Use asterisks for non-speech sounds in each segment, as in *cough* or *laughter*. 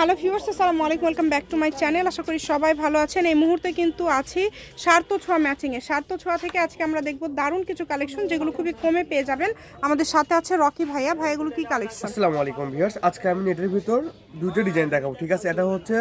Hello viewers আসসালামু আলাইকুম welcome back to my channel. আশা করি সবাই ভালো আছেন। এই মুহূর্তে কিন্তু আছি সার্থ ছোঁয়া ম্যাচিংয়ে সার্থ ছোঁয়া থেকে আজকে আমরা দেখব দারুণ কিছু কালেকশন যেগুলো খুবই কমে পেয়ে যাবেন। আমাদের সাথে আছে রকি ভাইয়া। ভাইয়াগুলো কি কালেকশন আসসালামু আলাইকুম ভিউয়ার্স। আজকে আমি নেটের ভিতর দুটো ডিজাইন দেখাবো ঠিক আছে? এটা হচ্ছে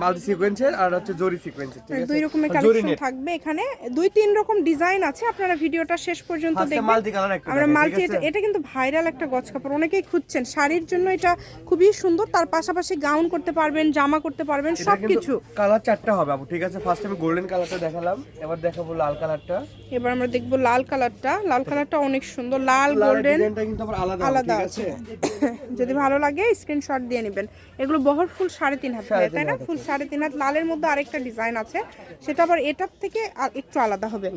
মাল্টি সিকোয়েন্সের আর হচ্ছে জরি সিকোয়েন্সের ঠিক আছে? দুই রকমের কালেকশন থাকবে এখানে। দুই তিন রকম ডিজাইন আছে। আপনারা ভিডিওটা শেষ পর্যন্ত দেখবেন। multi color একটা আমরা মাল্টি এটা কিন্তু ভাইরাল একটা গজ কাপড়। অনেকেই খুঁজছেন। শাড়ির জন্য এটা খুবই সুন্দর। তার পাশাপাশি গাউন করতে পারবেন জামা করতে পারবেন সবকিছু। কালার চারটা হবে আপু ঠিক আছে? ফার্স্ট আমি গোল্ডেন কালারটা দেখালাম এবার দেখাবো লাল কালারটা এবার আমরা দেখব লাল কালারটা লাল কালারটা অনেক সুন্দর লাল গোল্ডেন কিন্তু আবার আলাদা আলাদা। আছে আছে? *laughs* যদি ভালো লাগে স্ক্রিনশট দিয়ে নেবেন। এগুলো বহর ফুল সাড়ে তিন হাত তাই না? ফুল সাড়ে তিন হাত। লালের মধ্যে আরেকটা ডিজাইন আছে সেটা আবার এটার থেকে একটু আলাদা হবে।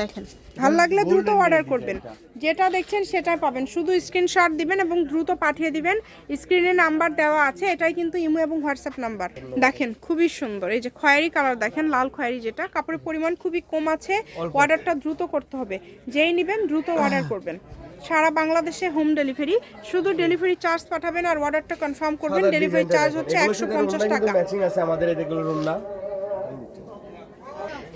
দেখেন ভালো লাগলে দ্রুত অর্ডার করবেন। যেটা দেখছেন সেটাই পাবেন। শুধু স্ক্রিনশট দিবেন এবং দ্রুত পাঠিয়ে দিবেন। স্ক্রিনে নাম্বার দেওয়া আছে এটাই কিন্তু ইমো এবং হোয়াটসঅ্যাপ নাম্বার। দেখেন খুবই সুন্দর। এই যে খয়েরি কালার দেখেন লাল খয়েরি যেটা কাপড়ের পরিমাণ খুবই কম আছে। অর্ডারটা দ্রুত করতে হবে। যেই নেবেন দ্রুত অর্ডার করবেন। সারা বাংলাদেশে হোম ডেলিভারি শুধু ডেলিভারি চার্জ পাঠাবেন আর অর্ডারটা কনফার্ম করবেন। ডেলিভারি চার্জ হচ্ছে একশো পঞ্চাশ টাকা। ম্যাচিং আছে আমাদের এগুলো রুম না।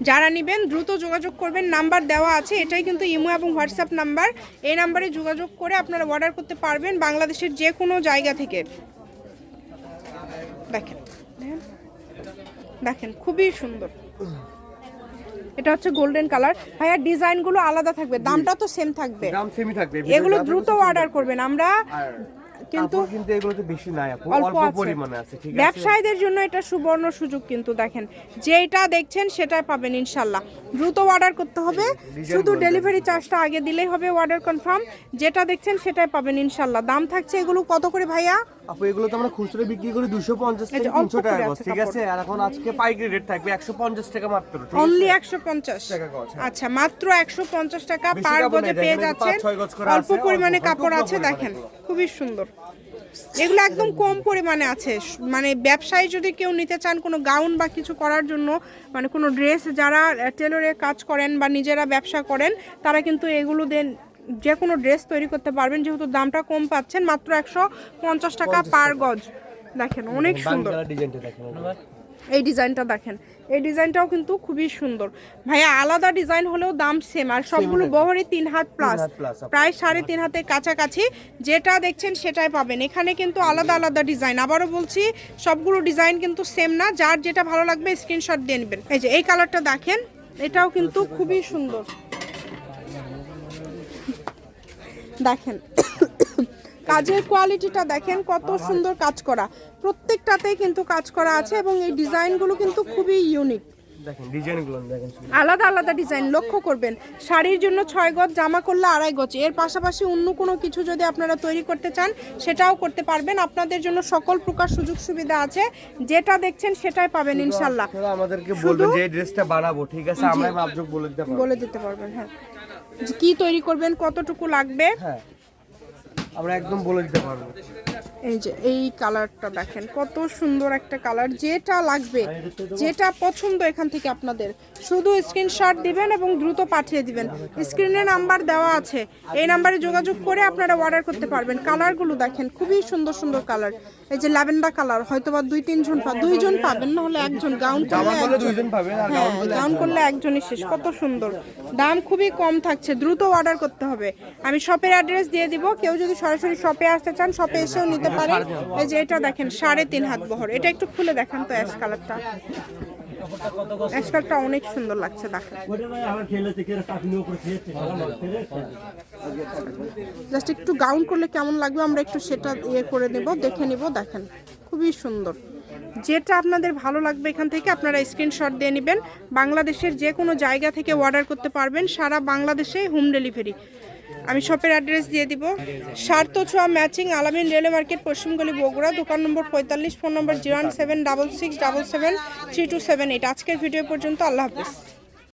যারা নেবেন দ্রুত যোগাযোগ করবেন। নাম্বার দেওয়া আছে এটাই কিন্তু ইমো এবং হোয়াটসঅ্যাপ নাম্বার। এই নাম্বারে যোগাযোগ করে আপনারা অর্ডার করতে পারবেন বাংলাদেশের যে কোনো জায়গা থেকে। দেখেন দেখেন। খুবই সুন্দর। এটা হচ্ছে গোল্ডেন কালার ভাইয়া ডিজাইনগুলো আলাদা থাকবে দামটা তো সেম থাকবে। দাম সেমই থাকবে এগুলো দ্রুত অর্ডার করবেন। আমরা কিন্তু কিন্তু কিন্তু এগুলোতে বেশি নাই আপু অল্প পরিমাণে আছে ঠিক আছে? ব্যবসায়ীদের জন্য এটা সুবর্ণ সুযোগ কিন্তু দেখেন। যেটা দেখছেন সেটাই পাবেন ইনশাল্লাহ দ্রুত অর্ডার করতে হবে। শুধু ডেলিভারি চার্জটা আগে দিলেই হবে অর্ডার কনফার্ম যেটা দেখছেন সেটাই পাবেন ইনশাল্লাহ দাম থাকছে এগুলো কত করে ভাইয়া? আপু এগুলো তো আমরা খুচরো বিক্রি করি দুশো পঞ্চাশ এই যে থেকে অল্প তিনশো টাকা করে গজ ঠিক আছে? আর এখন আজকে পাইকারি রেট থাকবে একশো পঞ্চাশ টাকা মাত্র অনলি একশো পঞ্চাশ। টাকা গজ, হ্যাঁ। আচ্ছা মাত্র একশো পঞ্চাশ টাকা বেশি পার গজে পেয়ে যাচ্ছেন। অল্প পরিমাণে কাপড় আছে দেখেন। খুবই সুন্দর। এগুলো একদম কম পরিমাণে আছে। মানে ব্যবসায় যদি কেউ নিতে চান কোনো গাউন বা কিছু করার জন্য মানে কোনো ড্রেস যারা টেলরে কাজ করেন বা নিজেরা ব্যবসা করেন তারা কিন্তু এগুলো দেন যে কোনো ড্রেস তৈরি করতে পারবেন। যেহেতু দামটা কম পাচ্ছেন মাত্র একশো পঞ্চাশ টাকা পার গজ। দেখেন অনেক সুন্দর। এই ডিজাইনটা দেখেন। এই ডিজাইনটাও কিন্তু খুবই সুন্দর। ভাইয়া আলাদা ডিজাইন হলেও দাম সেম আর সবগুলো বহরই তিন হাত প্লাস প্রায় সাড়ে তিন হাতের কাছাকাছি। যেটা দেখছেন সেটাই পাবেন। এখানে কিন্তু আলাদা আলাদা ডিজাইন। আবারও বলছি সবগুলো ডিজাইন কিন্তু সেম না। যার যেটা ভালো লাগবে স্ক্রিনশট দিয়ে নেবেন। এই যে এই কালারটা দেখেন এটাও কিন্তু খুবই সুন্দর। দেখেন। কাজের কোয়ালিটিটা দেখেন কত সুন্দর কাজ করা। প্রত্যেকটাতেই কিন্তু কাজ করা আছে এবং এই ডিজাইনগুলো কিন্তু খুবই ইউনিক। আলাদা আলাদা ডিজাইন লক্ষ্য করবেন শাড়ির জন্য ছয় গজ জামা করলে আড়াই গজ। এর পাশাপাশি অন্য কোনো কিছু যদি আপনারা তৈরি করতে চান সেটাও করতে পারবেন। আপনাদের জন্য সকল প্রকার সুযোগ সুবিধা আছে। যেটা দেখছেন সেটাই পাবেন ইনশাল্লাহ। আমাদেরকে বলবেন যে ড্রেসটা বানাবো ঠিক আছে? আমরা মাপজোক বলে দিতে পারব। বলে দিতে পারবেন হ্যাঁ। কি তৈরি করবেন কতটুকু লাগবে? হ্যাঁ। আমরা একদম বলে দিতে পারব। এই যে এই কালারটা দেখেন কত সুন্দর একটা কালার যেটা লাগবে যেটা পছন্দ এখান থেকে আপনাদের। শুধু স্ক্রিনশট দিবেন এবং দ্রুত পাঠিয়ে দিবেন। স্ক্রিনে নাম্বার দেওয়া আছে এই নাম্বারে যোগাযোগ করে আপনারা অর্ডার করতে পারবেন। কালারগুলো দেখেন খুবই সুন্দর সুন্দর কালার। এই যে ল্যাভেন্ডার কালার হয়তো বা দুই তিনজন পা দুইজন পাবেন না হলে একজন গাউন করলে একজন। হ্যাঁ গাউন করলে একজনই শেষ কত সুন্দর। দাম খুবই কম থাকছে দ্রুত অর্ডার করতে হবে। আমি শপের অ্যাড্রেস দিয়ে দিব কেউ যদি সরাসরি শপে আসতে চান শপে এসেও নিতে পারেন এই যে এটা দেখেন সাড়ে তিন হাত বহর। এটা একটু খুলে দেখান তো অ্যাশ কালারটা অ্যাশ কালারটা অনেক সুন্দর লাগছে দেখেন। জাস্ট একটু গাউন করলে কেমন লাগবে আমরা একটু সেটা ইয়ে করে নেব দেখে নিব দেখেন। খুবই সুন্দর। যেটা আপনাদের ভালো লাগবে এখান থেকে আপনারা স্ক্রিনশট দিয়ে নেবেন। বাংলাদেশের যে কোনো জায়গা থেকে অর্ডার করতে পারবেন সারা বাংলাদেশে হোম ডেলিভারি আমি শপের অ্যাড্রেস দিয়ে দিব। সার্থ ছোঁয়া ম্যাচিং আলামিন রেলওয়ে মার্কেট পশ্চিমগলি বগুড়া, দোকান নম্বর পঁয়তাল্লিশ, phone number zero one seven double six double seven three two seven eight. আজকের ভিডিও পর্যন্ত আল্লাহ হাফিজ।